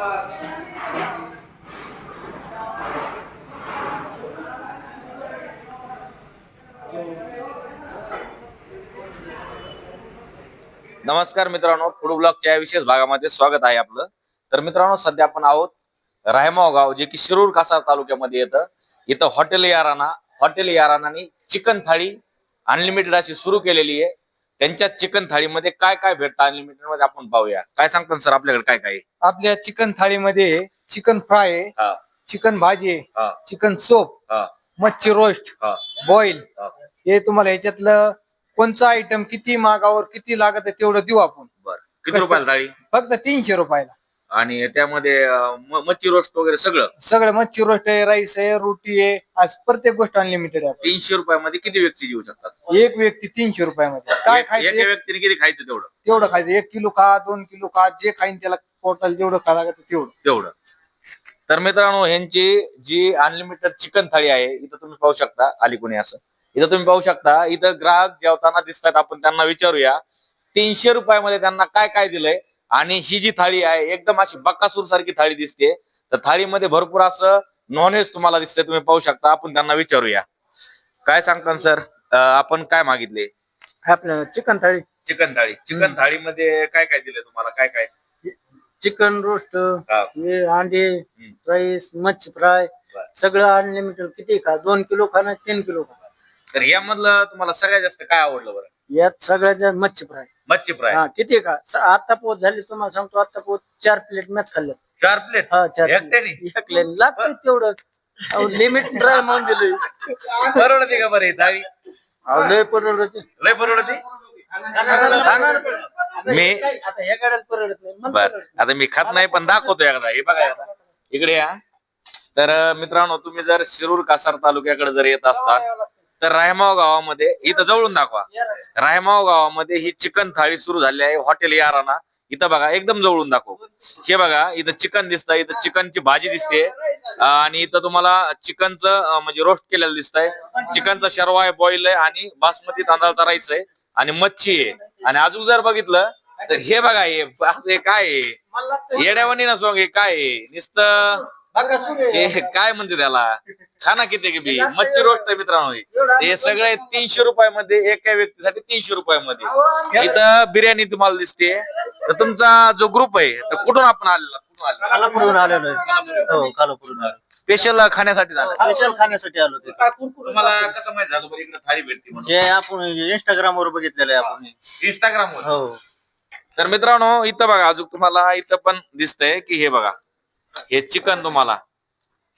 नमस्कार मित्रांनो फूड ब्लॉगच्या या विशेष भागामध्ये स्वागत आहे आपलं. तर मित्रांनो सध्या आपण आहोत रायमाव गाव जे की शिरूर कासार तालुक्यामध्ये येतं. इथं हॉटेल याराना हॉटेल यारानानी चिकन थाळी अनलिमिटेड अशी सुरू केलेली आहे. त्यांच्या चिकन थाळीमध्ये काय काय भेटतं? अनलिमिटेडमध्ये आपण पाहूया. काय सांगतात सर आपल्याकडे काय काय? आहे? आपल्या चिकन थाळीमध्ये चिकन फ्राय आहे हा, चिकन भाजी आहे हा, चिकन सोप हा, मच्छी रोस्ट हा, बॉईल हा. हे तुम्हाला याच्यातलं कोणचा आयटम किती मागावर किती लागत आहे तेवढं देऊ आपण. बरं. किती रुपयाला थाळी? फक्त तीनशे रुपयाला. आणि त्यामध्ये म- मच्छी रोस्ट वगैरे सगळं. सगळं मच्छी रोस्ट आहे राईस आहे रोटी आहे आज प्रत्येक गोष्ट अनलिमिटेड आहे तीनशे रुपयामध्ये किती व्यक्ती जेऊ शकतात एक व्यक्ती तीनशे रुपयामध्ये. काय एक- खायचं? एका एक- व्यक्तीने किती खायचं तेवढं? तेवढं खायचं. एक किलो खा दोन किलो खा जे खाईन त्याला टोटल जेवढं खा लागत तेवढं. तेवढं. तर मित्रांनो ह्यांची जी अनलिमिटेड चिकन थाळी आहे इथं तुम्ही पाहू शकता आली कोणी असं. इथं तुम्ही पाहू शकता इथं ग्राहक जेवताना दिसतात आपण त्यांना विचारूया. तीनशे रुपयामध्ये त्यांना काय काय दिलंय? आणि ही जी थाळी आहे एकदम अशी बक्कासूर सारखी थाळी दिसते. तर थाळीमध्ये भरपूर असं नॉनव्हेज तुम्हाला दिसतंय तुम्ही पाहू शकता. आपण त्यांना विचारूया. काय सांगता सर आपण काय मागितले? आपलं चिकन थाळी. चिकन थाळी. चिकन थाळीमध्ये काय काय दिलंय तुम्हाला? काय काय? चिकन रोस्ट हा. अंडे. राईस मच्छी फ्राय. सगळं अनलिमिटेड किती खा? दोन किलो खा ना तीन किलो खा. तर यामधलं तुम्हाला सगळ्यात जास्त काय आवडलं बरं? यात सगळ्यात मच्छी फ्राय. मच्छी फ्राय. हा किती का? स- आता पोत झाली तुम्हाला सांगतो आता पोत चार प्लेट मॅच खाल्ल्या चार प्लेट हा चार एकट्याने? plate. लागतंय तेवढं. लिमिट ड्राय म्हणून दिलंय. परवडते का बरं ही थाळी? अहो, लय परवडत. लय परवडते? मी- आता ह्या गाड्याला परवडत नाही मग बर. परवडत. आता मी खात नाही पण दाखवतो एकदा. हे बघा एकदा. इकडे या. तर अं, मित्रांनो तुम्ही जर शिरूर कासार तालुक्याकडे जर येत असताल तर रायमाव गावामध्ये इथं जवळून दाखवा. रायमाव गावामध्ये ही चिकन थाळी सुरू झाली आहे. हॉटेल याराना. इथं बघा एकदम जवळून दाखव. हे बघा इथं चिकन दिसतंय. इथं चिकनची भाजी दिसते. आणि इथं तुम्हाला चिकनचं म्हणजे रोस्ट केलेलं दिसतंय. चिकनचा शर्वा आहे बॉईल आहे आणि बासमती तांदळाचा राईस आहे आणि मच्छी आहे. आणि अजून जर बघितलं तर हे बघा हे काय आहे? येड्यावानी ना सोंग हे काय आहे? नुसतं आहे. हे काय म्हणते त्याला? खाना किती की बी? मच्छी रोस्ट आहे मित्रांनो हे. हे सगळे तीनशे रुपयामध्ये एका व्यक्तीसाठी तीनशे रुपयामध्ये. इथं बिर्याणी तुम्हाला दिसते. तर तुमचा जो ग्रुप आहे तर कुठून आपण आलेला? कुठून आलेला? कालापूरहून आलेलो आहे. हो कालापूरहून आलो स्पेशल खाण्यासाठी झाला. स्पेशल खाण्यासाठी आलो ते तुम्हाला कसं माहीत झालं बरं? इकडे थाळी भेटते म्हणून. जे आपण इंस्टाग्राम वर बघितलेलं आहे आपण. इंस्टाग्राम वर? हो. तर मित्रांनो इथं बघा अजून तुम्हाला इथं पण दिसतंय की हे बघा. हे चिकन तुम्हाला.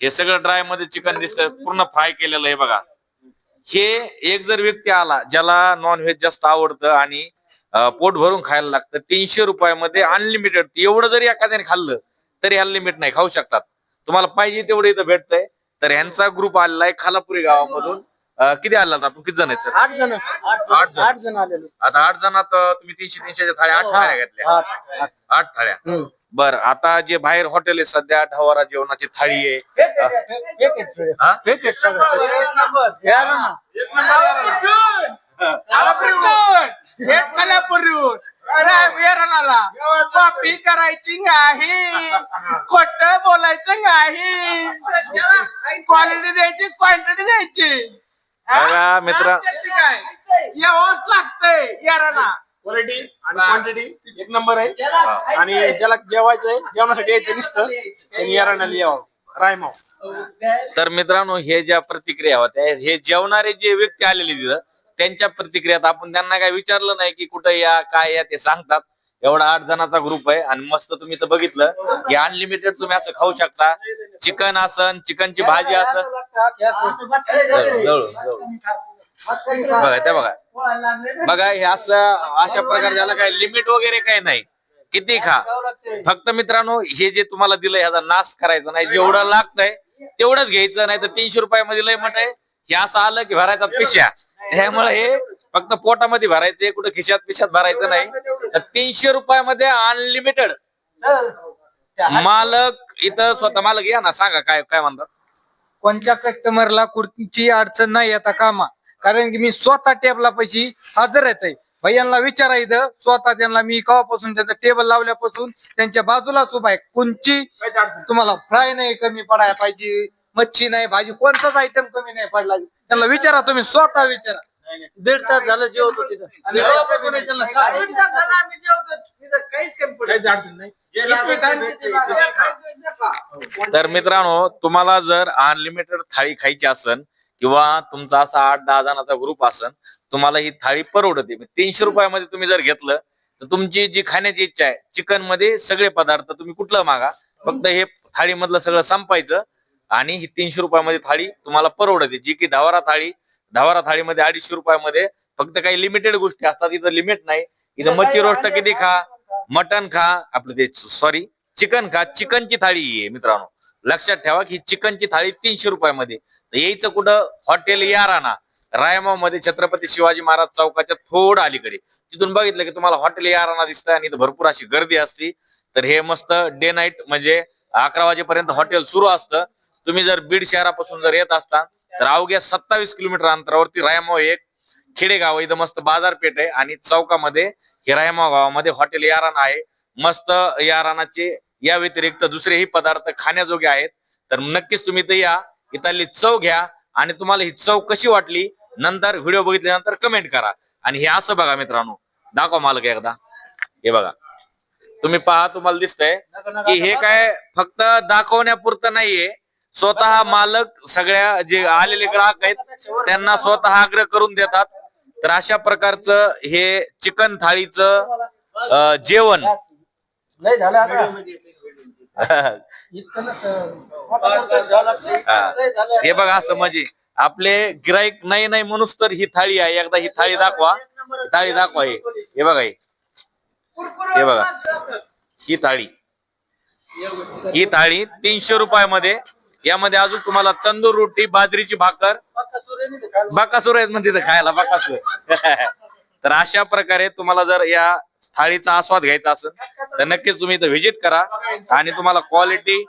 हे सगळं ड्रायमध्ये चिकन दिसतंय. पूर्ण फ्राय केलेलं आहे बघा. हे एक जर व्यक्ती आला ज्याला नॉन व्हेज जास्त आवडतं आणि पोट भरून खायला लागतं तीनशे रुपयामध्ये अनलिमिटेड एवढं जरी एखाद्याने खाल्लं तरी अनलिमिटेड नाही खाऊ शकतात. तुम्हाला पाहिजे तेवढं इथं भेटतंय. तर ह्यांचा ग्रुप आलेला आहे खालापुरी गावामधून. किती आला आपण? किती जण आहेत सर आठ जण. आठ जण. आठ जण आलेलो. आता आठ जणात तुम्ही तीनशे तीनशे थाळ्या आठ थाळ्या घेतल्या. आठ आठ. आठ थाळ्या. बर आता जे बाहेर हॉटेल आहे सध्या ढवारा जेवणाची थाळी आहे. हा? कॉपी करायची नाही खोट बोलायचं नाही क्वालिटी द्यायची क्वांटिटी द्यायची मित्र काय यावंच लागतंय याराना क्वालिटी आणि क्वांटिटी एक नंबर आहे. आणि ज्याला जेवायचं आहे जेवणासाठी यायचं नुसतं. यावं रायमाव तर मित्रांनो हे ज्या प्रतिक्रिया होत्या हे जेवणारे जे व्यक्ती आलेले तिथं त्यांच्या प्रतिक्रियात आपण त्यांना काय विचारलं नाही की कुठं या काय या ते सांगतात. एवढा आठ जणांचा ग्रुप आहे आणि मस्त तुम्ही तर बघितलं की अनलिमिटेड तुम्ही असं खाऊ शकता. चिकन असन चिकनची भाजी असन. जवळ, जवळ, जवळ. बघा त्या बघा. बघा हे असं अशा प्रकारे त्याला काय लिमिट वगैरे काही नाही. किती खा. फक्त मित्रांनो हे जे तुम्हाला दिलंय ह्याचा नाश करायचा नाही. जेवढं लागतंय तेवढंच घ्यायचं नाही तर तीनशे रुपयामध्ये लय मट आहे. हे असं आलं की भरायचा पिशा त्यामुळे हे फक्त पोटामध्ये भरायचे कुठं खिशात पिशात भरायचं नाही. तर तीनशे रुपयामध्ये अनलिमिटेड मालक इथं स्वतः मालक या ना सांगा काय काय म्हणतात? कोणत्या कस्टमरला कुर्तीची अडचण नाही आता कामा. कारण की मी स्वतः टेबला पैशी हजरच आहे भैयांना विचारा इथं स्वतः त्यांना मी कवापासून त्यांचं टेबल लावल्यापासून त्यांच्या बाजूलाच उभा आहे. कोणची. तुम्हाला फ्राय नाही कमी पडायला पाहिजे मच्छी नाही भाजी कोणताच आयटम कमी नाही पडला. त्यांना विचारा तुम्ही स्वतः विचारा. दीड तास झालं जेवतो तिथं. आणि कवापासून आहे त्यांना सांगा. काहीच अडचण नाही. तर मित्रांनो तुम्हाला जर अनलिमिटेड थाळी खायची असन किंवा तुमचा असा आठ दहा जणांचा ग्रुप असन तुम्हाला ही थाळी परवडते. तीनशे रुपयामध्ये तुम्ही जर घेतलं तर तुमची जी खाण्याची इच्छा आहे चिकनमध्ये सगळे पदार्थ तुम्ही कुठलं मागा. फक्त हे थाळी मधलं सगळं संपायचं आणि ही तीनशे रुपयामध्ये थाळी तुम्हाला परवडते. जी की ढवारा थाळी ढवारा थाळीमध्ये अडीचशे रुपयामध्ये फक्त काही लिमिटेड गोष्टी असतात इथं लिमिट नाही. इथं मच्छी रोस्ट किती खा मटन खा आपलं ते सॉरी चिकन खा. चिकनची थाळी ही आहे मित्रांनो. लक्षात ठेवा की चिकनची थाळी तीनशे रुपयामध्ये. तर यायचं कुठं? हॉटेल याराना रायमावमध्ये छत्रपती शिवाजी महाराज चौकाच्या थोडं अलीकडे. तिथून बघितलं की तुम्हाला हॉटेल याराना दिसतंय आणि इथं भरपूर अशी गर्दी असते. तर हे मस्त डे नाईट म्हणजे अकरा वाजेपर्यंत हॉटेल सुरू असतं. तुम्ही जर बीड शहरापासून जर येत असता तर अवघ्या सत्तावीस किलोमीटर अंतरावरती रायमाव एक खेडेगाव आहे. इथं मस्त बाजारपेठ आहे आणि चौकामध्ये हे रायमाव गावामध्ये हॉटेल याराना आहे. मस्त यारानाचे या व्यतिरिक्त दुसरेही पदार्थ खाण्याजोगे आहेत. तर नक्कीच तुम्ही इथे या इथली चव घ्या आणि तुम्हाला ही चव कशी वाटली नंतर व्हिडिओ बघितल्यानंतर कमेंट करा. आणि हे असं बघा मित्रांनो दाखवा मालक एकदा. हे बघा. तुम्ही पहा तुम्हाला दिसतंय की हे काय फक्त दाखवण्यापुरतं नाहीये. स्वतः मालक सगळ्या जे आलेले ग्राहक आहेत त्यांना स्वतः आग्रह करून देतात. तर अशा प्रकारचं हे चिकन थाळीचं जेवण लय झालं आता. इतकं नसतं. हा. हे बघा असं म्हणजे आपले गिराईक नाही नाही म्हणूच तर ही थाळी आहे. एकदा ही थाळी दाखवा. ही थाळी दाखवा हे. हे बघा हे. हे बघा. ही थाळी. ही थाळी तीनशे रुपयामध्ये. यामध्ये अजून तुम्हाला तंदूर रोटी बाजरीची भाकर. बाकासूर आहेत म्हणते इथं खायला बाकासूर. तर अशा प्रकारे तुम्हाला जर या थाळीचा आस्वाद घ्यायचा असेल तर नक्कीच तुम्ही इथं व्हिजिट करा आणि तुम्हाला क्वालिटी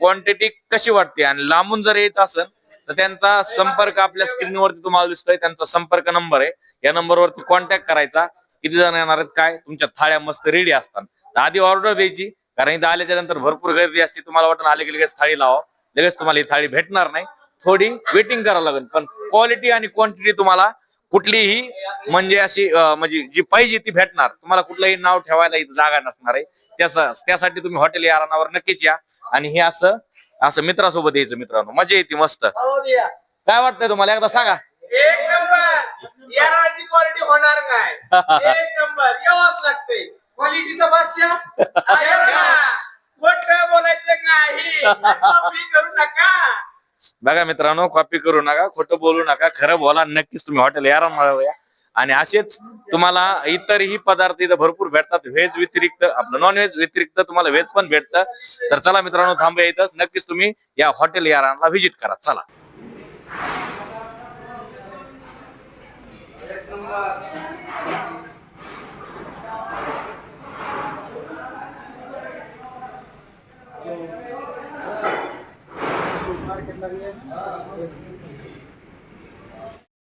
क्वांटिटी कशी वाटते? आणि लांबून जर यायचं असेल तर त्यांचा संपर्क आपल्या स्क्रीनवरती तुम्हाला दिसतोय. त्यांचा संपर्क नंबर आहे. या नंबरवरती कॉन्टॅक्ट करायचा. किती जण येणार आहेत काय? तुमच्या थाळ्या मस्त रेडी असतात. आधी ऑर्डर द्यायची. कारण इथं आल्याच्यानंतर भरपूर गर्दी असते. तुम्हाला वाटतं आले की लगेच थाळी लावा. लगेच तुम्हाला ही थाळी भेटणार नाही. थोडी वेटिंग करावं लागेल. पण क्वालिटी आणि क्वांटिटी तुम्हाला कुठलीही म्हणजे अशी म्हणजे जी पाहिजे ती भेटणार. तुम्हाला कुठलंही नाव ठेवायला इथं जागा नसणार आहे. त्यासाठी तुम्ही हॉटेल यारानावर नक्कीच या. आणि हे असं असं मित्रासोबत यायचं मित्रांनो. मजा येते मस्त. काय वाटतंय तुम्हाला? एकदा सांगा. एक नंबर. याराची क्वालिटी होणार काय? एक नंबर. यावंच लागते क्वालिटीचा बोलायचं नाही कॉपी करू नका. बघा मित्रांनो कॉपी करू नका खोटं बोलू नका खरं बोला नक्कीच तुम्ही हॉटेल यारा मिळवूया आणि असेच तुम्हाला इतरही पदार्थ इथं भरपूर भेटतात. व्हेज व्यतिरिक्त आपलं नॉन व्हेज व्यतिरिक्त तुम्हाला व्हेज पण भेटतं. तर चला मित्रांनो थांबूया इथंच. नक्कीच तुम्ही या हॉटेल यारांना व्हिजिट करा. चला.